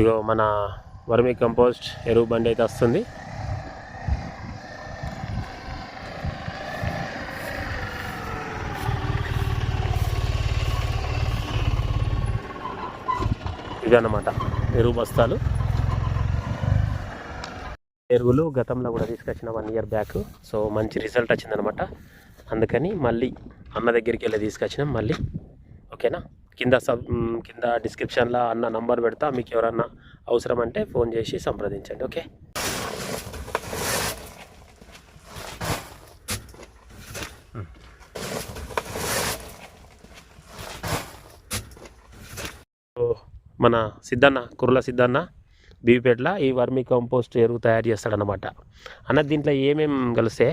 ఇగో మన వర్మి కంపోస్ట్ ఎరువు బండి అయితే వస్తుంది. ఇదన్నమాట ఎరువు బస్తాలు. ఎరువులు గతంలో కూడా తీసుకొచ్చిన వన్ ఇయర్ బ్యాక్ సో మంచి రిజల్ట్ వచ్చిందనమాట అందుకని మళ్ళీ అన్న దగ్గరికి వెళ్ళి తీసుకొచ్చినాం మళ్ళీ. ఓకేనా? కింద సబ్ కింద డిస్క్రిప్షన్లో అన్న నంబర్ పెడతా మీకు ఎవరన్నా అవసరం అంటే ఫోన్ చేసి సంప్రదించండి ఓకే? సో మన సిద్ధన్న కుర్ల సిద్ధన్న బీపేట్ల ఈ వర్మీ కంపోస్ట్ ఎరువు తయారు చేస్తాడనమాట అన్న దీంట్లో ఏమేం కలిస్తే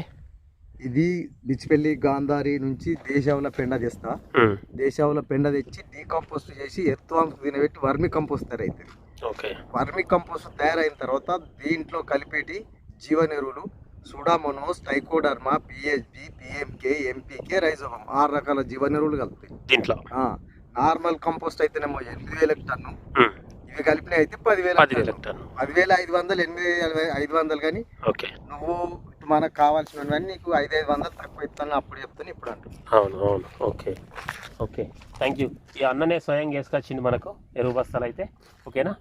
ఇది బిచ్చిపల్లి గాంధారి నుంచి దేశావుల పెండ తెస్తా. మ్, దేశావుల పెండ తెచ్చి డీకంపోస్ట్ చేసి ఎత్తువాంకు తినబెట్టి వర్మి కంపోస్ట్ తయారైతుంది. ఓకే. వర్మి కంపోస్ట్ తయారైన తర్వాత దీంట్లో కలిపేటి జీవన ఎరువులు pseudomonas trichoderma PHB PMK MPK rhizobium ఆరు రకాల జీవన ఎరువులు కలుపుతాయి. దీంట్లో? నార్మల్ కంపోస్ట్ అయితేనేమో ఎనిమిది వేలకు టన్ను. మ్, ఇవి కలిపినవి అయితే పదివేల పదివేల ఐదు వందలు ఎనిమిది ఐదు వందలు కానీ నువ్వు మనకు కావాల్సినవన్నీ నీకు ఐదు ఐదు వందలు తక్కువ ఇస్తాను అప్పుడు చెప్తాను ఇప్పుడు అంటున్నాను అవును అవును. ఓకే. ఓకే. థ్యాంక్ యూ ఈ అన్ననే స్వయంగా వేసుకొచ్చింది మనకు ఎరువు బస్తాలు అయితే. ఓకేనా?